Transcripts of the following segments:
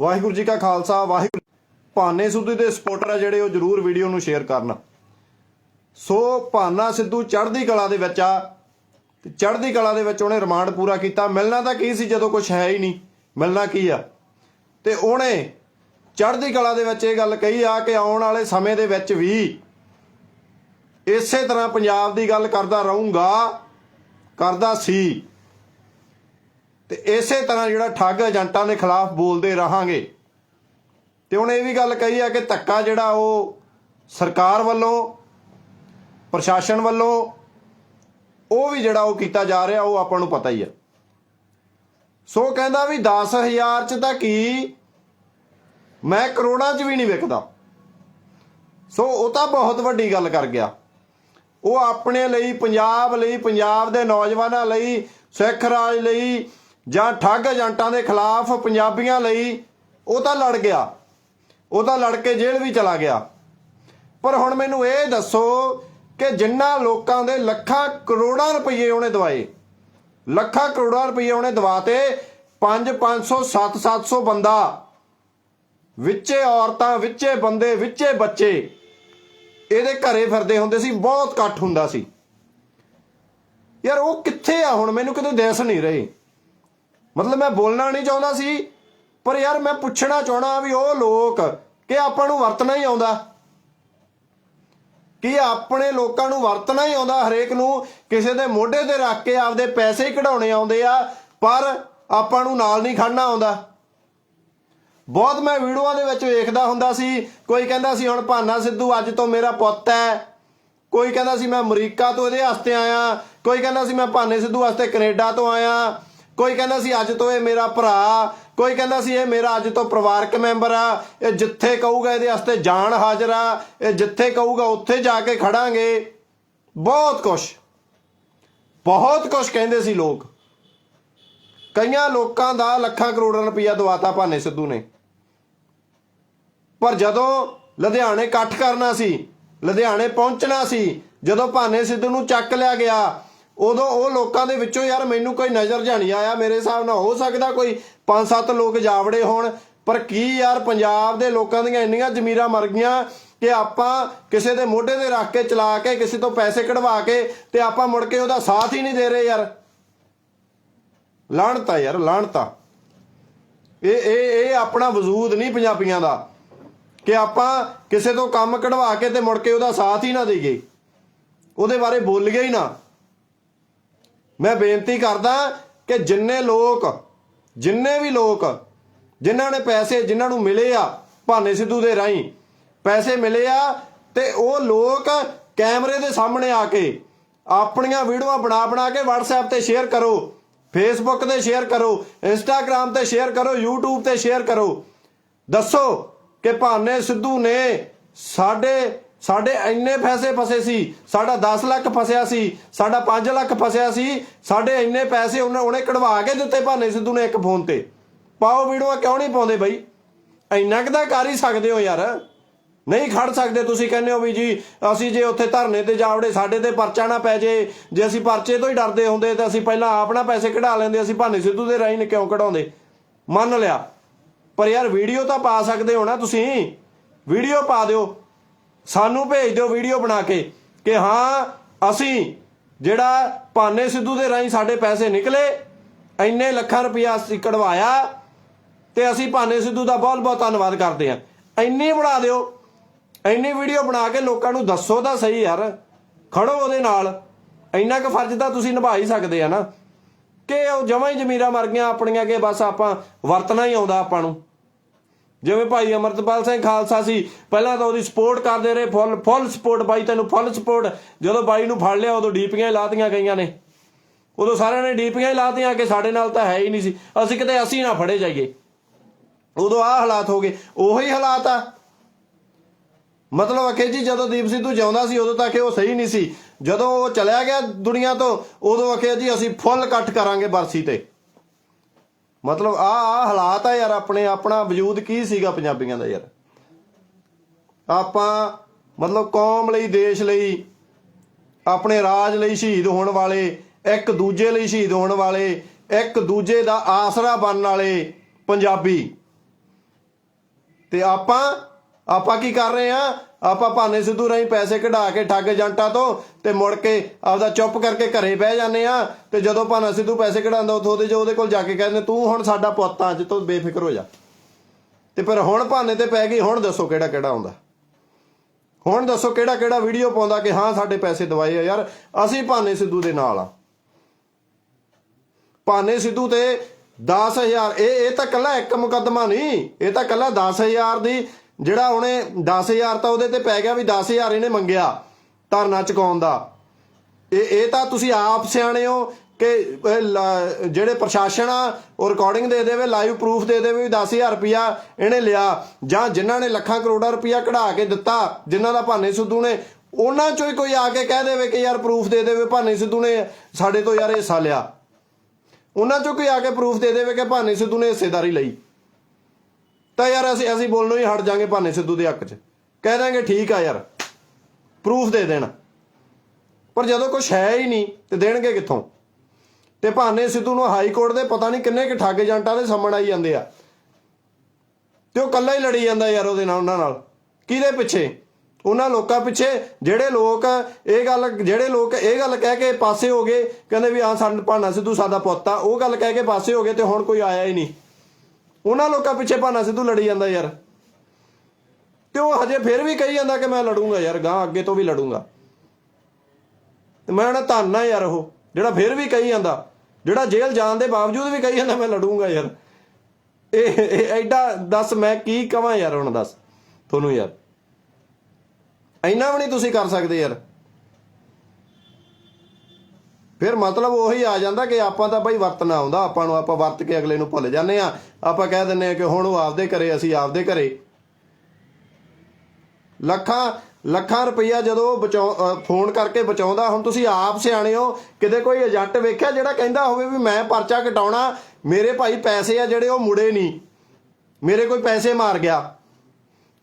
ਵਾਹਿਗੁਰੂ ਜੀ ਕਾ ਖਾਲਸਾ, ਵਾਹਿਗੁਰੂ ਭਾਨੇ ਸਿੱਧੂ ਦੇ ਸਪੋਰਟਰ ਆ ਜਿਹੜੇ, ਉਹ ਜਰੂਰ ਵੀਡੀਓ ਨੂੰ ਸ਼ੇਅਰ ਕਰਨ। ਸੋ ਭਾਨਾ ਸਿੱਧੂ ਚੜ੍ਹਦੀ ਕਲਾ ਦੇ ਵਿੱਚ ਆ, ਤੇ ਚੜ੍ਹਦੀ ਕਲਾ ਦੇ ਵਿੱਚ ਉਹਨੇ ਰਿਮਾਂਡ ਪੂਰਾ ਕੀਤਾ। ਮਿਲਣਾ ਤਾਂ ਕੀ ਸੀ, ਜਦੋਂ ਕੁਝ ਹੈ ਹੀ ਨਹੀਂ। ਮਿਲਣਾ ਕੀ ਆ? ਤੇ ਉਹਨੇ ਚੜ੍ਹਦੀ ਕਲਾ ਦੇ ਵਿੱਚ ਇਹ ਗੱਲ ਕਹੀ ਆ ਕਿ ਆਉਣ ਵਾਲੇ ਸਮੇਂ ਦੇ ਵਿੱਚ ਵੀ ਇਸੇ ਤਰ੍ਹਾਂ ਪੰਜਾਬ ਦੀ ਗੱਲ ਕਰਦਾ ਰਹੂੰਗਾ, ਕਰਦਾ ਸੀ। ਤੇ ਇਸੇ ਤਰ੍ਹਾਂ ਜਿਹੜਾ ਠੱਗ ਏਜੰਟਾਂ ਦੇ ਖਿਲਾਫ ਬੋਲਦੇ ਰਹਾਂਗੇ। ਤੇ ਉਹਨੇ ਇਹ ਵੀ ਗੱਲ ਕਹੀ ਆ ਕਿ ਧੱਕਾ ਜਿਹੜਾ ਉਹ ਸਰਕਾਰ ਵੱਲੋਂ, ਪ੍ਰਸ਼ਾਸਨ ਵੱਲੋਂ, ਉਹ ਵੀ ਜਿਹੜਾ ਉਹ ਕੀਤਾ ਜਾ ਰਿਹਾ, ਉਹ ਆਪਾਂ ਨੂੰ ਪਤਾ ਹੀ ਆ। ਸੋ ਕਹਿੰਦਾ ਵੀ 10000 ਚ ਤਾਂ ਕੀ? ਮੈਂ ਕਰੋੜਾਂ ਚ ਵੀ ਨਹੀਂ ਵਿਕਦਾ। ਸੋ ਉਹ ਤਾਂ ਬਹੁਤ ਵੱਡੀ ਗੱਲ ਕਰ ਗਿਆ। ਉਹ ਆਪਣੇ ਲਈ, ਪੰਜਾਬ ਲਈ, ਪੰਜਾਬ ਦੇ ਨੌਜਵਾਨਾਂ ਲਈ, ਸਿੱਖ ਰਾਜ ਲਈ ਜਾਂ ਠੱਗ ਏਜੰਟਾਂ ਦੇ ਖਿਲਾਫ ਪੰਜਾਬੀਆਂ ਲਈ ਉਹ ਤਾਂ ਲੜ ਗਿਆ, ਉਹ ਤਾਂ ਲੜ ਕੇ ਜੇਲ੍ਹ ਵੀ ਚਲਾ ਗਿਆ। ਪਰ ਹੁਣ ਮੈਨੂੰ ਇਹ ਦੱਸੋ ਕਿ ਜਿੰਨਾ ਲੋਕਾਂ ਦੇ ਲੱਖਾਂ ਕਰੋੜਾਂ ਰੁਪਏ ਉਹਨੇ ਦਵਾਏ, ਲੱਖਾਂ ਕਰੋੜਾਂ ਰੁਪਏ ਉਹਨੇ ਦਵਾਤੇ 5 500 7 700 ਬੰਦਾ, ਵਿੱਚੇ ਔਰਤਾਂ, ਵਿੱਚੇ ਬੰਦੇ, ਵਿੱਚੇ ਬੱਚੇ, ਇਹਦੇ ਘਰੇ ਫਿਰਦੇ ਹੁੰਦੇ ਸੀ, ਬਹੁਤ ਇਕੱਠ ਹੁੰਦਾ ਸੀ। ਯਾਰ ਉਹ ਕਿੱਥੇ ਆ ਹੁਣ? ਮੈਨੂੰ ਕਿਤੇ ਦਿਸ ਨਹੀਂ ਰਹੇ। ਮਤਲਬ ਮੈਂ ਬੋਲਣਾ ਨਹੀਂ ਚਾਹੁੰਦਾ ਸੀ, ਪਰ ਯਾਰ ਮੈਂ ਪੁੱਛਣਾ ਚਾਹਣਾ ਵੀ ਉਹ ਲੋਕ ਕਿ ਆਪਾਂ ਨੂੰ ਵਰਤਣਾ ਹੀ ਆਉਂਦਾ। ਕੀ ਆਪਣੇ ਲੋਕਾਂ ਨੂੰ ਵਰਤਣਾ ਹੀ ਆਉਂਦਾ ਹਰੇਕ ਨੂੰ, ਕਿਸੇ ਦੇ ਮੋਢੇ ਤੇ ਰੱਖ ਕੇ ਆਪਦੇ ਪੈਸੇ ਹੀ ਕਢਾਉਣੇ ਆਉਂਦੇ ਆ, ਪਰ ਆਪਾਂ ਨੂੰ ਨਾਲ ਨਹੀਂ ਖੜਨਾ ਆਉਂਦਾ। ਬਹੁਤ ਮੈਂ ਵੀਡੀਓਆਂ ਦੇ ਵਿੱਚ ਵੇਖਦਾ ਹੁੰਦਾ ਸੀ, ਕੋਈ ਕਹਿੰਦਾ ਸੀ, ਹੁਣ ਭਾਨਾ ਸਿੱਧੂ ਅੱਜ ਤੋਂ ਮੇਰਾ ਪੁੱਤ ਹੈ। ਕੋਈ ਕਹਿੰਦਾ ਸੀ, ਮੈਂ ਅਮਰੀਕਾ ਤੋਂ ਇਹਦੇ ਵਾਸਤੇ ਆਇਆ। ਕੋਈ ਕਹਿੰਦਾ ਸੀ, ਮੈਂ ਭਾਨੇ ਸਿੱਧੂ ਵਾਸਤੇ ਕੈਨੇਡਾ ਤੋਂ ਆਇਆ। ਕੋਈ ਕਹਿੰਦਾ ਸੀ ਅੱਜ ਤੋਂ ਇਹ ਮੇਰਾ ਭਰਾ, ਕੋਈ ਕਹਿੰਦਾ ਸੀ ਇਹ ਮੇਰਾ ਅੱਜ ਤੋਂ ਪਰਿਵਾਰਕ ਮੈਂਬਰ ਆ, ਇਹ ਜਿੱਥੇ ਕਹੂਗਾ ਇਹਦੇ ਵਾਸਤੇ ਜਾਨ ਹਾਜ਼ਰ ਆ, ਇਹ ਜਿੱਥੇ ਕਹੂਗਾ ਉੱਥੇ ਜਾ ਕੇ ਖੜਾਂਗੇ। ਬਹੁਤ ਕੁਛ ਬਹੁਤ ਕੁਛ ਕਹਿੰਦੇ ਸੀ ਲੋਕ। ਕਈਆਂ ਲੋਕਾਂ ਦਾ ਲੱਖਾਂ ਕਰੋੜਾਂ ਰੁਪਈਆ ਦਵਾਤਾ ਭਾਨੇ ਸਿੱਧੂ ਨੇ। ਪਰ ਜਦੋਂ ਲੁਧਿਆਣੇ ਇਕੱਠ ਕਰਨਾ ਸੀ, ਲੁਧਿਆਣੇ ਪਹੁੰਚਣਾ ਸੀ, ਜਦੋਂ ਭਾਨੇ ਸਿੱਧੂ ਨੂੰ ਚੱਕ ਲਿਆ ਗਿਆ ਉਦੋਂ ਉਹ ਲੋਕਾਂ ਦੇ ਵਿੱਚੋਂ ਯਾਰ ਮੈਨੂੰ ਕੋਈ ਨਜ਼ਰ ਜਾਣੀ ਆਇਆ। ਮੇਰੇ ਹਿਸਾਬ ਨਾਲ ਹੋ ਸਕਦਾ ਕੋਈ 5-7 ਲੋਕ ਜਾਵੜੇ ਹੋਣ। ਪਰ ਕੀ ਯਾਰ ਪੰਜਾਬ ਦੇ ਲੋਕਾਂ ਦੀਆਂ ਇੰਨੀਆਂ ਜ਼ਮੀਰਾਂ ਮਰ ਗਈਆਂ ਕਿ ਆਪਾਂ ਕਿਸੇ ਦੇ ਮੋਢੇ ਤੇ ਰੱਖ ਕੇ, ਚਲਾ ਕੇ, ਕਿਸੇ ਤੋਂ ਪੈਸੇ ਕਢਵਾ ਕੇ ਤੇ ਆਪਾਂ ਮੁੜ ਕੇ ਉਹਦਾ ਸਾਥ ਹੀ ਨਹੀਂ ਦੇ ਰਹੇ ਯਾਰ। ਲਾਣਤਾ ਯਾਰ ਲਾਣਤਾ ਇਹ ਇਹ ਇਹ ਆਪਣਾ ਵਜੂਦ ਨਹੀਂ ਪੰਜਾਬੀਆਂ ਦਾ ਕਿ ਆਪਾਂ ਕਿਸੇ ਤੋਂ ਕੰਮ ਕਢਵਾ ਕੇ ਤੇ ਮੁੜ ਕੇ ਉਹਦਾ ਸਾਥ ਹੀ ਨਾ ਦੇਈਏ। ਉਹਦੇ ਬਾਰੇ ਬੋਲੀਏ ਹੀ ਨਾ। ਮੈਂ ਬੇਨਤੀ ਕਰਦਾ ਕਿ ਜਿੰਨੇ ਲੋਕ, ਜਿੰਨੇ ਵੀ ਲੋਕ, ਜਿਨ੍ਹਾਂ ਨੇ ਪੈਸੇ ਜਿਨ੍ਹਾਂ ਨੂੰ ਮਿਲੇ ਆ ਭਾਨੇ ਸਿੱਧੂ ਦੇ ਰਾਹੀਂ, ਪੈਸੇ ਮਿਲੇ ਆ ਤੇ ਉਹ ਲੋਕ ਕੈਮਰੇ ਦੇ ਸਾਹਮਣੇ ਆ ਕੇ ਆਪਣੀਆਂ ਵੀਡੀਓਆਂ ਬਣਾ ਬਣਾ ਕੇ WhatsApp ਤੇ ਸ਼ੇਅਰ ਕਰੋ, Facebook ਤੇ ਸ਼ੇਅਰ ਕਰੋ, Instagram ਤੇ ਸ਼ੇਅਰ ਕਰੋ, YouTube ਤੇ ਸ਼ੇਅਰ ਕਰੋ। ਦੱਸੋ ਕਿ ਭਾਨੇ ਸਿੱਧੂ ਨੇ ਸਾਡੇ ਸਾਡੇ ਇੰਨੇ ਪੈਸੇ ਫਸੇ ਸੀ, ਸਾਡਾ 10 ਲੱਖ ਫਸਿਆ ਸੀ, ਸਾਡਾ 5 ਲੱਖ ਫਸਿਆ ਸੀ, ਸਾਡੇ ਇੰਨੇ ਪੈਸੇ ਉਹਨੇ ਉਹਨੇ ਕਢਵਾ ਕੇ ਦਿੱਤੇ ਭਾਨੇ ਸਿੱਧੂ ਨੇ ਇੱਕ ਫੋਨ ਤੇ। ਪਾਓ ਵੀਡੀਓ ਕਿਉਂ ਨਹੀਂ ਪਾਉਂਦੇ ਬਈ? ਇੰਨਾ ਕੁ ਤਾਂ ਕਰ ਹੀ ਸਕਦੇ ਹੋ ਯਾਰ। ਨਹੀਂ ਖੜ ਸਕਦੇ ਤੁਸੀਂ, ਕਹਿੰਦੇ ਹੋ ਵੀ ਜੀ, ਅਸੀਂ ਜੇ ਉੱਥੇ ਧਰਨੇ ਤੇ ਜਾਵੜੇ, ਸਾਡੇ ਤੇ ਪਰਚਾ ਨਾ ਪੈ ਜੇ। ਜੇ ਅਸੀਂ ਪਰਚੇ ਤੋਂ ਹੀ ਡਰਦੇ ਹੁੰਦੇ, ਤਾਂ ਅਸੀਂ ਪਹਿਲਾਂ ਆਪਣਾ ਪੈਸੇ ਕਢਾ ਲੈਂਦੇ, ਅਸੀਂ ਭਾਨੇ ਸਿੱਧੂ ਦੇ ਰਾਹੀਂ ਨੇ ਕਿਉਂ ਕਢਾਉਂਦੇ? ਮੰਨ ਲਿਆ। ਪਰ ਯਾਰ ਵੀਡੀਓ ਤਾਂ ਪਾ ਸਕਦੇ ਹੋ ਨਾ ਤੁਸੀਂ। ਵੀਡੀਓ ਪਾ ਦਿਓ। ਸਾਨੂੰ ਭੇਜ ਦਿਓ ਵੀਡੀਓ ਬਣਾ ਕੇ ਕਿ ਹਾਂ, ਅਸੀਂ ਜਿਹੜਾ ਭਾਨੇ ਸਿੱਧੂ ਦੇ ਰਾਹੀਂ ਸਾਡੇ ਪੈਸੇ ਨਿਕਲੇ, ਇੰਨੇ ਲੱਖਾਂ ਰੁਪਇਆ ਅਸੀਂ ਕਢਵਾਇਆ ਤੇ ਅਸੀਂ ਭਾਨੇ ਸਿੱਧੂ ਦਾ ਬਹੁਤ ਬਹੁਤ ਧੰਨਵਾਦ ਕਰਦੇ ਹਾਂ। ਇੰਨੀ ਬਣਾ ਦਿਓ, ਇੰਨੀ ਵੀਡੀਓ ਬਣਾ ਕੇ ਲੋਕਾਂ ਨੂੰ ਦੱਸੋ ਤਾਂ ਸਹੀ ਯਾਰ, ਖੜੋ ਉਹਦੇ ਨਾਲ। ਇੰਨਾ ਕੁ ਫਰਜ਼ ਤਾਂ ਤੁਸੀਂ ਨਿਭਾ ਹੀ ਸਕਦੇ ਆ ਨਾ। ਕਿ ਉਹ ਜਮਾਂ ਹੀ ਜ਼ਮੀਰਾਂ ਮਰ ਗਈਆਂ ਆਪਣੀਆਂ ਕਿ ਬਸ ਆਪਾਂ ਵਰਤਣਾ ਹੀ ਆਉਂਦਾ ਆਪਾਂ ਨੂੰ। ਜਿਵੇਂ ਭਾਈ ਅਮਰਤਪਾਲ ਸਿੰਘ ਖਾਲਸਾ ਸੀ, ਪਹਿਲਾਂ ਤਾਂ ਉਹਦੀ ਸਪੋਰਟ ਕਰਦੇ ਰਹੇ ਫੁੱਲ ਫੁੱਲ ਸਪੋਰਟ ਬਾਈ ਤੈਨੂੰ ਫੁੱਲ ਸਪੋਰਟ ਜਦੋਂ ਬਾਈ ਨੂੰ ਫੜ ਲਿਆ, ਉਦੋਂ ਡੀਪੀਆਂ ਲਾਤੀਆਂ ਗਈਆਂ ਨੇ। ਉਦੋਂ ਸਾਰਿਆਂ ਨੇ ਡੀਪੀਆਂ ਹੀ ਲਾਤੀਆਂ ਕਿ ਸਾਡੇ ਨਾਲ ਤਾਂ ਹੈ ਹੀ ਨਹੀਂ ਸੀ। ਅਸੀਂ ਕਿਤੇ ਅਸੀਂ ਨਾ ਫੜੇ ਜਾਈਏ। ਉਦੋਂ ਆਹ ਹਾਲਾਤ ਹੋ ਗਏ। ਉਹੀ ਹਾਲਾਤ ਆ। ਮਤਲਬ ਅਖੇ ਜੀ, ਜਦੋਂ ਦੀਪ ਸਿੱਧੂ ਜਿਉਂਦਾ ਸੀ, ਉਦੋਂ ਤੱਕ ਉਹ ਸਹੀ ਨਹੀਂ ਸੀ। ਜਦੋਂ ਉਹ ਚਲਿਆ ਗਿਆ ਦੁਨੀਆ ਤੋਂ, ਉਦੋਂ ਅਖੇ ਜੀ, ਅਸੀਂ ਫੁੱਲ ਇਕੱਠ ਕਰਾਂਗੇ ਬਰਸੀ ਤੇ। ਮਤਲਬ ਆ ਆ ਹਾਲਾਤ ਆ ਯਾਰ ਆਪਣੇ, ਆਪਣਾ ਵਜੂਦ ਕੀ ਸੀਗਾ ਪੰਜਾਬੀਆਂ ਦਾ ਯਾਰ? ਆਪਾਂ ਮਤਲਬ ਕੌਮ ਲਈ, ਦੇਸ਼ ਲਈ, ਆਪਣੇ ਰਾਜ ਲਈ ਸ਼ਹੀਦ ਹੋਣ ਵਾਲੇ, ਇੱਕ ਦੂਜੇ ਲਈ ਸ਼ਹੀਦ ਹੋਣ ਵਾਲੇ, ਇੱਕ ਦੂਜੇ ਦਾ ਆਸਰਾ ਬਣਨ ਵਾਲੇ ਪੰਜਾਬੀ। ਤੇ ਆਪਾਂ ਆਪਾਂ ਕੀ ਕਰ ਰਹੇ ਆ? ਆਪਾਂ ਭਾਨੇ ਸਿੱਧੂ ਰਾਹੀਂ ਪੈਸੇ ਕਢਾ ਕੇ ਠੱਗ ਏਜੰਟਾਂ ਤੋਂ ਤੇ ਮੁੜ ਕੇ ਆਪਦਾ ਚੁੱਪ ਕਰਕੇ ਘਰੇ ਬਹਿ ਜਾਂਦੇ ਆ ਤੇ ਜਦੋਂ ਭਾਨਾ ਸਿੱਧੂ ਪੈਸੇ ਕਢਾਉਂਦਾ ਉਥੋਂ ਉਹਦੇ ਜੋ ਉਹਦੇ ਕੋਲ ਜਾ ਕੇ ਕਹਿੰਦੇ, ਤੂੰ ਹੁਣ ਸਾਡਾ ਪੁੱਤ ਆ ਅੱਜ ਤੋਂ ਬੇਫਿਕਰ ਹੋ ਜਾ। ਤੇ ਫਿਰ ਹੁਣ ਭਾਨੇ ਤੇ ਪੈ ਗਈ, ਹੁਣ ਦੱਸੋ ਕਿਹੜਾ ਕਿਹੜਾ ਆਉਂਦਾ? ਹੁਣ ਦੱਸੋ ਕਿਹੜਾ ਕਿਹੜਾ ਵੀਡੀਓ ਪਾਉਂਦਾ ਕਿ ਹਾਂ, ਸਾਡੇ ਪੈਸੇ ਦਵਾਏ ਆ ਯਾਰ, ਅਸੀਂ ਭਾਨੇ ਸਿੱਧੂ ਦੇ ਨਾਲ ਆ। ਭਾਨੇ ਸਿੱਧੂ ਤੇ 10000 ਇਹ ਇਹ ਤਾਂ ਕੱਲਾ ਇੱਕ ਮੁਕੱਦਮਾ ਨਹੀਂ, ਇਹ ਤਾਂ ਕੱਲਾ 10000 ਦੀ ਜਿਹੜਾ ਉਹਨੇ 10000 ਤਾਂ ਉਹਦੇ ਤੇ ਪੈ ਗਿਆ ਵੀ 10000 ਇਹਨੇ ਮੰਗਿਆ ਧਰਨਾ ਚੁਕਾਉਣ ਦਾ। ਇਹ ਇਹ ਤਾਂ ਤੁਸੀਂ ਆਪ ਸਿਆਣੇ ਹੋ ਕਿ ਇਹ ਜਿਹੜੇ ਪ੍ਰਸ਼ਾਸਨ ਆ, ਉਹ ਰਿਕਾਰਡਿੰਗ ਦੇ ਦੇਵੇ ਲਾਈਵ ਪ੍ਰੂਫ ਦੇ ਦੇਵੇ ਵੀ 10000 ਰੁਪਿਆ ਇਹਨੇ ਲਿਆ। ਜਾਂ ਜਿਨ੍ਹਾਂ ਨੇ ਲੱਖਾਂ ਕਰੋੜਾਂ ਰੁਪਿਆ ਕਢਾ ਕੇ ਦਿੱਤਾ, ਜਿਨ੍ਹਾਂ ਦਾ ਭਾਨੇ ਸਿੱਧੂ ਨੇ, ਉਹਨਾਂ ਚੋਂ ਹੀ ਕੋਈ ਆ ਕੇ ਕਹਿ ਦੇਵੇ ਕਿ ਯਾਰ ਪ੍ਰੂਫ ਦੇ ਦੇਵੇ ਭਾਨੇ ਸਿੱਧੂ ਨੇ ਸਾਡੇ ਤੋਂ ਯਾਰ ਹਿੱਸਾ ਲਿਆ। ਉਹਨਾਂ ਚੋਂ ਕੋਈ ਆ ਕੇ ਪ੍ਰੂਫ ਦੇ ਦੇਵੇ ਕਿ ਭਾਨੇ ਸਿੱਧੂ ਨੇ ਹਿੱਸੇਦਾਰੀ ਲਈ। ਤਾਂ ਯਾਰ ਅਸੀਂ ਅਸੀਂ ਬੋਲਣੋਂ ਹੀ ਹਟ ਜਾਾਂਗੇ ਭਾਨੇ ਸਿੱਧੂ ਦੇ ਹੱਕ 'ਚ। ਕਹਿ ਦਾਂਗੇ ਠੀਕ ਆ ਯਾਰ। ਪ੍ਰੂਫ ਦੇ ਦੇਣ। ਪਰ ਜਦੋਂ ਕੁਝ ਹੈ ਹੀ ਨਹੀਂ, ਤੇ ਦੇਣਗੇ ਕਿੱਥੋਂ? ਤੇ ਭਾਨੇ ਸਿੱਧੂ ਨੂੰ ਹਾਈ ਕੋਰਟ ਦੇ ਪਤਾ ਨਹੀਂ ਕਿੰਨੇ ਕਿ ਠੱਗ ਏਜੰਟਾਂ ਦੇ ਸਾਹਮਣੇ ਆਈ ਜਾਂਦੇ ਆ। ਤੇ ਉਹ ਕੱਲਾ ਹੀ ਲੜੀ ਜਾਂਦਾ ਯਾਰ ਉਹਦੇ ਨਾਲ, ਉਹਨਾਂ ਨਾਲ। ਕਿਹਦੇ ਪਿੱਛੇ? ਉਹਨਾਂ ਲੋਕਾਂ ਪਿੱਛੇ ਜਿਹੜੇ ਲੋਕ ਇਹ ਗੱਲ, ਜਿਹੜੇ ਲੋਕ ਇਹ ਗੱਲ ਕਹਿ ਕੇ ਪਾਸੇ ਹੋ ਗਏ, ਕਹਿੰਦੇ ਵੀ ਆ ਸਾਨੂੰ ਭਾਨਾ ਸਿੱਧੂ ਸਾਡਾ ਪੁੱਤ ਆ, ਉਹ ਗੱਲ ਕਹਿ ਕੇ ਪਾਸੇ ਹੋ ਗਏ ਤੇ ਹੁਣ ਕੋਈ ਆਇਆ ਹੀ ਨਹੀਂ। ਉਹਨਾਂ ਲੋਕਾਂ ਪਿੱਛੇ ਭਾਨਾ ਸਿੱਧੂ ਲੜੀ ਜਾਂਦਾ ਯਾਰ। ਤੇ ਉਹ ਹਜੇ ਫਿਰ ਵੀ ਕਹੀ ਜਾਂਦਾ ਕਿ ਮੈਂ ਲੜੂੰਗਾ ਯਾਰ ਗਾਂ ਅੱਗੇ ਤੋਂ ਵੀ ਲੜੂੰਗਾ। ਤੇ ਮੈਂ ਨਾ ਧੰਨਾ ਯਾਰ ਉਹ, ਜਿਹੜਾ ਫਿਰ ਵੀ ਕਹੀ ਜਾਂਦਾ, ਜਿਹੜਾ ਜੇਲ੍ਹ ਜਾਣ ਦੇ ਬਾਵਜੂਦ ਵੀ ਕਹੀ ਜਾਂਦਾ ਮੈਂ ਲੜੂੰਗਾ ਯਾਰ। ਇਹ ਐਡਾ ਦੱਸ ਮੈਂ ਕੀ ਕਵਾਂ ਯਾਰ ਹੁਣ ਦੱਸ, ਤੁਹਾਨੂੰ ਯਾਰ। ਇੰਨਾ ਵੀ ਨਹੀਂ ਤੁਸੀਂ ਕਰ ਸਕਦੇ ਯਾਰ। ਫਿਰ ਮਤਲਬ ਉਹੀ ਆ ਜਾਂਦਾ ਕਿ ਆਪਾਂ ਤਾਂ ਬਈ ਵਰਤਣਾ ਆਉਂਦਾ, ਆਪਾਂ ਨੂੰ ਆਪਾਂ ਵਰਤ ਕੇ ਅਗਲੇ ਨੂੰ ਭੁੱਲ ਜਾਂਦੇ ਆ ਆਪਾਂ ਕਹਿ ਦਿੰਨੇ ਆ ਕਿ ਹੁਣ ਉਹ ਆਪਦੇ ਘਰੇ, ਅਸੀਂ ਆਪਦੇ ਘਰੇ। ਲੱਖਾਂ ਲੱਖਾਂ ਰੁਪਈਆ ਜਦੋਂ ਬਚਾਉ ਫੋਨ ਕਰਕੇ ਬਚਾਉਂਦਾ, ਹੁਣ ਤੁਸੀਂ ਆਪ ਸਿਆਣੇ ਹੋ, ਕਿਤੇ ਕੋਈ ਏਜੰਟ ਵੇਖਿਆ ਜਿਹੜਾ ਕਹਿੰਦਾ ਹੋਵੇ ਵੀ ਮੈਂ ਪਰਚਾ ਕਟਾਉਣਾ, ਮੇਰੇ ਭਾਈ ਪੈਸੇ ਆ ਜਿਹੜੇ ਉਹ ਮੁੜੇ ਨਹੀਂ। ਮੇਰੇ ਕੋਈ ਪੈਸੇ ਮਾਰ ਗਿਆ।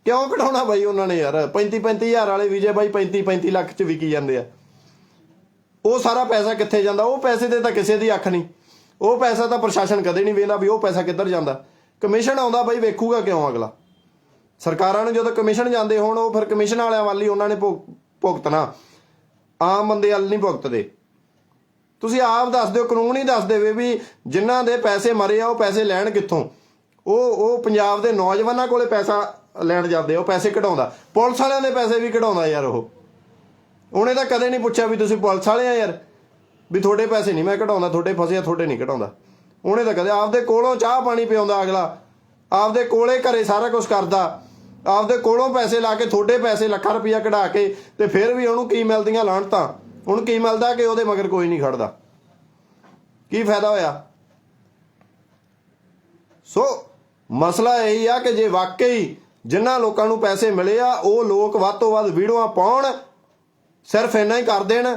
ਕਿਉਂ ਕਢਾਉਣਾ ਬਾਈ ਉਹਨਾਂ ਨੇ ਯਾਰ? 35 35000 ਵਾਲੇ ਵੀਜ਼ੇ ਬਾਈ 35 35 ਲੱਖ ਚ ਵਿਕੀ ਜਾਂਦੇ ਆ। ਉਹ ਸਾਰਾ ਪੈਸਾ ਕਿੱਥੇ ਜਾਂਦਾ? ਉਹ ਪੈਸੇ ਤੇ ਤਾਂ ਕਿਸੇ ਦੀ ਅੱਖ ਨਹੀਂ। ਉਹ ਪੈਸਾ ਤਾਂ ਪ੍ਰਸ਼ਾਸਨ ਕਦੇ ਨਹੀਂ ਵੇਂਦਾ ਵੀ ਉਹ ਪੈਸਾ ਕਿੱਧਰ ਜਾਂਦਾ। ਕਮਿਸ਼ਨ ਆਉਂਦਾ ਬਈ ਵੇਖੂਗਾ ਕਿਉਂ ਅਗਲਾ? ਸਰਕਾਰਾਂ ਨੂੰ ਜਦੋਂ ਕਮਿਸ਼ਨ ਜਾਂਦੇ ਹੋਣ ਉਹ ਫਿਰ ਕਮਿਸ਼ਨ ਵਾਲਿਆਂ ਵੱਲ ਹੀ ਉਹਨਾਂ ਨੇ ਭੁਗਤਣਾ। ਆਮ ਬੰਦੇ ਵੱਲ ਨਹੀਂ ਭੁਗਤਦੇ। ਤੁਸੀਂ ਆਪ ਦੱਸ ਦਿਓ ਕਾਨੂੰਨ ਹੀ ਦੱਸ ਦੇਵੇ ਵੀ ਜਿਨ੍ਹਾਂ ਦੇ ਪੈਸੇ ਮਰੇ ਆ ਉਹ ਪੈਸੇ ਲੈਣ ਕਿੱਥੋਂ? ਉਹ ਉਹ ਪੰਜਾਬ ਦੇ ਨੌਜਵਾਨਾਂ ਕੋਲੇ ਪੈਸਾ ਲੈਣ ਜਾਂਦੇ ਆ, ਉਹ ਪੈਸੇ ਕਢਾਉਂਦਾ। ਪੁਲਿਸ ਵਾਲਿਆਂ ਦੇ ਪੈਸੇ ਵੀ ਕਢਾਉਂਦਾ ਯਾਰ ਉਹ। ਉਹਨੇ ਤਾਂ ਕਦੇ ਨਹੀਂ ਪੁੱਛਿਆ ਵੀ ਤੁਸੀਂ ਪੁਲਿਸ ਵਾਲੇ ਆ ਯਾਰ, ਵੀ ਤੁਹਾਡੇ ਪੈਸੇ ਨਹੀਂ ਮੈਂ ਕਢਾਉਂਦਾ, ਤੁਹਾਡੇ ਫਸੇ ਆ ਤੁਹਾਡੇ ਨਹੀਂ ਕਢਾਉਂਦਾ। ਉਹਨੇ ਤਾਂ ਕਦੇ ਆਪਦੇ ਕੋਲੋਂ ਚਾਹ ਪਾਣੀ ਪਿਆਉਂਦਾ ਅਗਲਾ, ਆਪਦੇ ਕੋਲੇ ਘਰੇ ਸਾਰਾ ਕੁਝ ਕਰਦਾ, ਆਪਦੇ ਕੋਲੋਂ ਪੈਸੇ ਲਾ ਕੇ ਤੁਹਾਡੇ ਪੈਸੇ ਲੱਖਾਂ ਰੁਪਈਆ ਕਢਾ ਕੇ ਤੇ ਫਿਰ ਵੀ ਉਹਨੂੰ ਕੀ ਮਿਲਦੀਆਂ ਲਾਣਤਾਂ ਉਹਨੂੰ ਕੀ ਮਿਲਦਾ ਕਿ ਉਹਦੇ ਮਗਰ ਕੋਈ ਨਹੀਂ ਖੜਦਾ। ਕੀ ਫਾਇਦਾ ਹੋਇਆ? ਸੋ ਮਸਲਾ ਇਹੀ ਆ ਕਿ ਜੇ ਵਾਕਈ ਜਿਨ੍ਹਾਂ ਲੋਕਾਂ ਨੂੰ ਪੈਸੇ ਮਿਲੇ ਆ, ਉਹ ਲੋਕ ਵੱਧ ਤੋਂ ਵੱਧ ਵੀਡੀਓਆਂ ਪਾਉਣ ਸਿਰਫ ਇੰਨਾ ਹੀ ਕਰ ਦੇਣ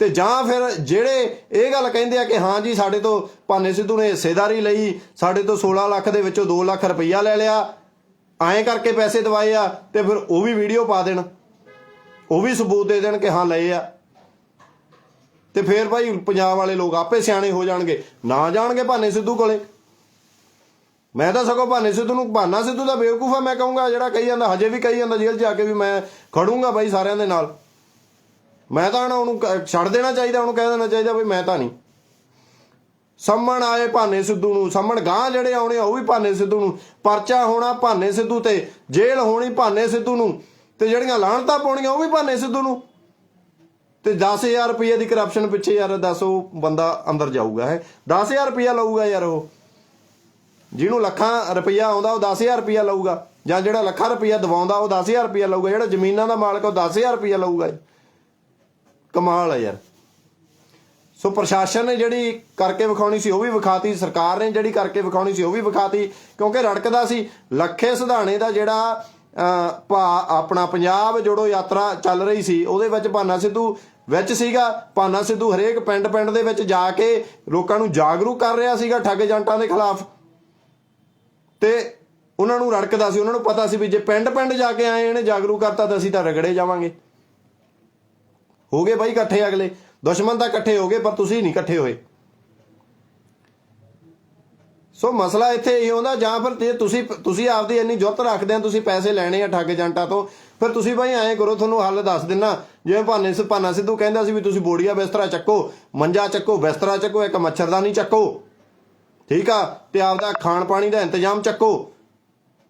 ਤੇ ਜਾਂ ਫਿਰ ਜਿਹੜੇ ਇਹ ਗੱਲ ਕਹਿੰਦੇ ਆ ਕਿ ਹਾਂ ਜੀ ਸਾਡੇ ਤੋਂ ਭਾਨੇ ਸਿੱਧੂ ਨੇ ਹਿੱਸੇਦਾਰੀ ਲਈ, ਸਾਡੇ ਤੋਂ 16 ਲੱਖ ਦੇ ਵਿੱਚੋਂ 2 ਲੱਖ ਰੁਪਈਆ ਲੈ ਲਿਆ, ਐਂ ਕਰਕੇ ਪੈਸੇ ਦਵਾਏ ਆ ਤੇ ਫਿਰ ਉਹ ਵੀ ਵੀਡੀਓ ਪਾ ਦੇਣ, ਉਹ ਵੀ ਸਬੂਤ ਦੇ ਦੇਣ ਕਿ ਹਾਂ ਲਏ ਆ। ਤੇ ਫਿਰ ਭਾਈ ਪੰਜਾਬ ਵਾਲੇ ਲੋਕ ਆਪੇ ਸਿਆਣੇ ਹੋ ਜਾਣਗੇ, ਨਾ ਜਾਣਗੇ ਭਾਨੇ ਸਿੱਧੂ ਕੋਲੇ। ਮੈਂ ਤਾਂ ਸਗੋਂ ਭਾਨੇ ਸਿੱਧੂ ਨੂੰ, ਭਾਨਾ ਸਿੱਧੂ ਦਾ ਬੇਵਕੂਫ ਮੈਂ ਕਹੂੰਗਾ, ਜਿਹੜਾ ਕਹੀ ਜਾਂਦਾ, ਹਜੇ ਵੀ ਕਹੀ ਜਾਂਦਾ ਜੇਲ੍ਹ 'ਚ ਆ ਕੇ ਵੀ ਮੈਂ ਖੜੂੰਗਾ ਭਾਈ ਸਾਰਿਆਂ ਦੇ ਨਾਲ। ਮੈਂ ਤਾਂ ਨਾ ਉਹਨੂੰ ਛੱਡ ਦੇਣਾ ਚਾਹੀਦਾ, ਉਹਨੂੰ ਕਹਿ ਦੇਣਾ ਚਾਹੀਦਾ ਵੀ ਮੈਂ ਤਾਂ ਨਹੀਂ। ਸੰਮਣ ਆਏ ਭਾਨੇ ਸਿੱਧੂ ਨੂੰ, ਸੰਮਣ ਗਾਂ ਜਿਹੜੇ ਆਉਣੇ ਉਹ ਵੀ ਭਾਨੇ ਸਿੱਧੂ ਨੂੰ। ਪਰਚਾ ਹੋਣਾ ਭਾਨੇ ਸਿੱਧੂ ਤੇ, ਜੇਲ੍ਹ ਹੋਣੀ ਭਾਨੇ ਸਿੱਧੂ ਨੂੰ। ਤੇ ਜਿਹੜੀਆਂ ਲਾਹਣਤਾ ਪਾਉਣੀਆਂ, ਉਹ ਵੀ ਭਾਨੇ ਸਿੱਧੂ ਨੂੰ। ਤੇ 10000 ਰੁਪਏ ਦੀ ਕਰਪਸ਼ਨ ਪਿੱਛੇ ਯਾਰ ਦੱਸ, ਉਹ ਬੰਦਾ ਅੰਦਰ ਜਾਊਗਾ, ਹੈ। 10000 ਰੁਪਏ ਲਊਗਾ ਯਾਰ ਉਹ। ਜਿਹਨੂੰ ਲੱਖਾਂ ਰੁਪਈਆ ਆਉਂਦਾ, ਉਹ 10000 ਰੁਪਇਆ ਲਊਗਾ। ਜਾਂ ਜਿਹੜਾ ਲੱਖਾਂ ਰੁਪਇਆ ਦਵਾਉਂਦਾ, ਉਹ 10000 ਰੁਪਇਆ ਲਊਗਾ। ਜਿਹੜਾ ਜ਼ਮੀਨਾਂ ਦਾ ਮਾਲਕ, ਉਹ 10000 ਰੁਪਇਆ ਲਊਗਾ। ਕਮਾਲ ਹੈ ਯਾਰ। ਸੋ ਪ੍ਰਸ਼ਾਸਨ ਨੇ ਜਿਹੜੀ ਕਰਕੇ ਵਿਖਾਉਣੀ ਸੀ ਉਹ ਵੀ ਵਿਖਾਤੀ, ਸਰਕਾਰ ਨੇ ਜਿਹੜੀ ਕਰਕੇ ਵਿਖਾਉਣੀ ਸੀ ਉਹ ਵੀ ਵਿਖਾਤੀ, ਕਿਉਂਕਿ ਰੜਕਦਾ ਸੀ। ਲੱਖੇ ਸਿਧਾਣੇ ਦਾ ਜਿਹੜਾ ਭਾ ਆਪਣਾ ਪੰਜਾਬ ਜੋੜੋ ਯਾਤਰਾ ਚੱਲ ਰਹੀ ਸੀ, ਉਹਦੇ ਵਿੱਚ ਭਾਨਾ ਸਿੱਧੂ ਵਿੱਚ ਸੀਗਾ। ਭਾਨਾ ਸਿੱਧੂ ਹਰੇਕ ਪਿੰਡ ਪਿੰਡ ਦੇ ਵਿੱਚ ਜਾ ਕੇ ਲੋਕਾਂ ਨੂੰ ਜਾਗਰੂਕ ਕਰ ਰਿਹਾ ਸੀਗਾ ਠੱਗ ਏਜੰਟਾਂ ਦੇ ਖਿਲਾਫ। ਤੇ ਉਹਨਾਂ ਨੂੰ ਰੜਕਦਾ ਸੀ, ਉਹਨਾਂ ਨੂੰ ਪਤਾ ਸੀ ਵੀ ਜੇ ਪਿੰਡ ਪਿੰਡ ਜਾ ਕੇ ਆਏ ਇਹਨੇ ਜਾਗਰੂਕ ਕਰਤਾ ਤਾਂ ਅਸੀਂ ਤਾਂ ਰਗੜੇ ਜਾਵਾਂਗੇ। ਹੋ ਗਏ ਬਾਈ ਇਕੱਠੇ ਅਗਲੇ। ਦੁਸ਼ਮਣ ਤਾਂ ਇਕੱਠੇ ਹੋ ਗਏ, ਪਰ ਤੁਸੀਂ ਨਹੀਂ ਇਕੱਠੇ ਹੋਏ। ਸੋ ਮਸਲਾ ਇੱਥੇ ਇਹ ਹੁੰਦਾ, ਜਾਂ ਫਿਰ ਜੇ ਤੁਸੀਂ ਤੁਸੀਂ ਆਪਦੀ ਇੰਨੀ ਜੁਰਤ ਰੱਖਦੇ ਆ ਤੁਸੀਂ ਪੈਸੇ ਲੈਣੇ ਆ ਠੱਗ ਏਜੰਟਾਂ ਤੋਂ, ਫਿਰ ਤੁਸੀਂ ਭਾਈ ਐਂ ਕਰੋ, ਤੁਹਾਨੂੰ ਹੱਲ ਦੱਸ ਦਿੰਨਾ। ਜਿਵੇਂ ਭਾਨੇ ਭਾਨਾ ਸਿੱਧੂ ਕਹਿੰਦਾ ਸੀ ਵੀ ਤੁਸੀਂ ਬੋੜੀਆ ਬਿਸਤਰਾ ਚੱਕੋ, ਮੰਜਾ ਚੱਕੋ, ਬਿਸਤਰਾ ਚੱਕੋ, ਇੱਕ ਮੱਛਰਦਾਨੀ ਚੱਕੋ। ਠੀਕ ਆ? ਤੇ ਆਪਦਾ ਖਾਣ ਪਾਣੀ ਦਾ ਇੰਤਜ਼ਾਮ ਚੱਕੋ।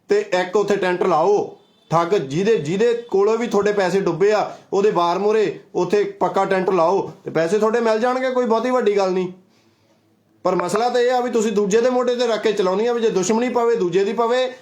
ਤੇ ਇੱਕ ਉੱਥੇ ਟੈਂਟ ਲਾਓ। ਠੱਗ, ਜਿਹਦੇ ਜਿਹਦੇ ਕੋਲੋਂ ਵੀ ਤੁਹਾਡੇ ਪੈਸੇ ਡੁੱਬੇ ਆ, ਉਹਦੇ ਬਾਰ ਮੂਹਰੇ ਉੱਥੇ ਪੱਕਾ ਟੈਂਟ ਲਾਓ, ਤੇ ਪੈਸੇ ਤੁਹਾਡੇ ਮਿਲ ਜਾਣਗੇ, ਕੋਈ ਬਹੁਤੀ ਵੱਡੀ ਗੱਲ ਨਹੀਂ। ਪਰ ਮਸਲਾ ਤਾਂ ਇਹ ਆ ਵੀ ਤੁਸੀਂ ਦੂਜੇ ਦੇ ਮੋਢੇ ਤੇ ਰੱਖ ਕੇ ਚਲਾਉਣੀ ਆ ਵੀ ਜੇ ਦੁਸ਼ਮਣੀ ਪਵੇ, ਦੂਜੇ ਦੀ ਪਵੇ,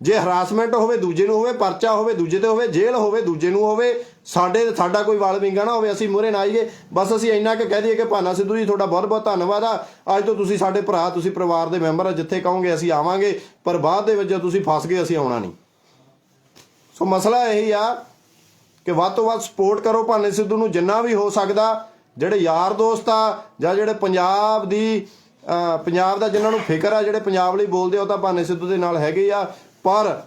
ਜੇ ਹਰਾਸਮੈਂਟ ਹੋਵੇ, ਦੂਜੇ ਨੂੰ ਹੋਵੇ, ਪਰਚਾ ਹੋਵੇ, ਦੂਜੇ ਤੇ ਹੋਵੇ, ਜੇਲ੍ਹ ਹੋਵੇ, ਦੂਜੇ ਨੂੰ ਹੋਵੇ, ਸਾਡੇ ਸਾਡਾ ਕੋਈ ਵਾਲ ਵਿੰਗਾ ਨਾ ਹੋਵੇ, ਅਸੀਂ ਮੂਹਰੇ ਨਾ ਆਈਏ। ਬਸ ਅਸੀਂ ਇੰਨਾ ਕਿ ਕਹਿ ਦਈਏ ਕਿ ਭਾਨਾ ਸਿੱਧੂ ਜੀ, ਤੁਹਾਡਾ ਬਹੁਤ ਬਹੁਤ ਧੰਨਵਾਦ ਆ। ਅੱਜ ਤੋਂ ਤੁਸੀਂ ਸਾਡੇ ਭਰਾ, ਤੁਸੀਂ ਪਰਿਵਾਰ ਦੇ ਮੈਂਬਰ ਆ, ਜਿੱਥੇ ਕਹੋਗੇ ਅਸੀਂ ਆਵਾਂਗੇ, ਪਰ ਬਾਅਦ ਦੇ ਵਿੱਚ ਜਦੋਂ ਤੁਸੀਂ ਫਸ ਗਏ, ਅਸੀਂ ਆਉਣਾ ਨਹੀਂ। ਸੋ ਮਸਲਾ ਇਹੀ ਆ ਕਿ ਵੱਧ ਤੋਂ ਵੱਧ ਸਪੋਰਟ ਕਰੋ ਭਾਨੇ ਸਿੱਧੂ ਨੂੰ, ਜਿੰਨਾ ਵੀ ਹੋ ਸਕਦਾ, ਜਿਹੜੇ ਯਾਰ ਦੋਸਤ ਆ ਜਾਂ ਜਿਹੜੇ ਪੰਜਾਬ ਦੀ ਪੰਜਾਬ ਦਾ ਜਿਨ੍ਹਾਂ ਨੂੰ ਫਿਕਰ ਆ, ਜਿਹੜੇ ਪੰਜਾਬ ਲਈ ਬੋਲਦੇ ਆ, ਉਹ ਤਾਂ ਭਾਨੇ ਸਿੱਧੂ ਦੇ ਨਾਲ ਹੈਗੇ ਆ। ਪਰ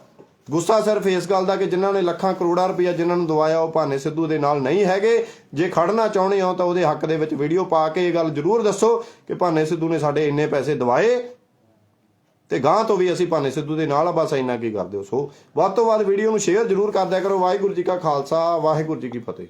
ਗੁੱਸਾ ਸਿਰਫ ਇਸ ਗੱਲ ਦਾ ਕਿ ਜਿਨ੍ਹਾਂ ਨੇ ਲੱਖਾਂ ਕਰੋੜਾਂ ਰੁਪਇਆ ਜਿਨ੍ਹਾਂ ਨੂੰ ਦਵਾਇਆ, ਉਹ ਭਾਨੇ ਸਿੱਧੂ ਦੇ ਨਾਲ ਨਹੀਂ ਹੈਗੇ। ਜੇ ਖੜਨਾ ਚਾਹੁੰਦੇ ਹੋ ਤਾਂ ਉਹਦੇ ਹੱਕ ਦੇ ਵਿੱਚ ਵੀਡੀਓ ਪਾ ਕੇ ਇਹ ਗੱਲ ਜ਼ਰੂਰ ਦੱਸੋ ਕਿ ਭਾਨੇ ਸਿੱਧੂ ਨੇ ਸਾਡੇ ਇੰਨੇ ਪੈਸੇ ਦਵਾਏ। ਤੇ ਗਾਂ ਤੋਂ ਵੀ ਅਸੀਂ ਭਾਨੇ ਸਿੱਧੂ ਦੇ ਨਾਲ ਆ, ਬਸ ਇੰਨਾ ਕੀ ਕਰਦੇ ਹੋ? ਸੋ ਵੱਧ ਤੋਂ ਵੱਧ ਵੀਡੀਓ ਨੂੰ ਸ਼ੇਅਰ ਜ਼ਰੂਰ ਕਰਦਿਆ ਕਰੋ। ਵਾਹਿਗੁਰੂ ਜੀ ਕਾ ਖਾਲਸਾ, ਵਾਹਿਗੁਰੂ ਜੀ ਕੀ ਫਤਿਹ।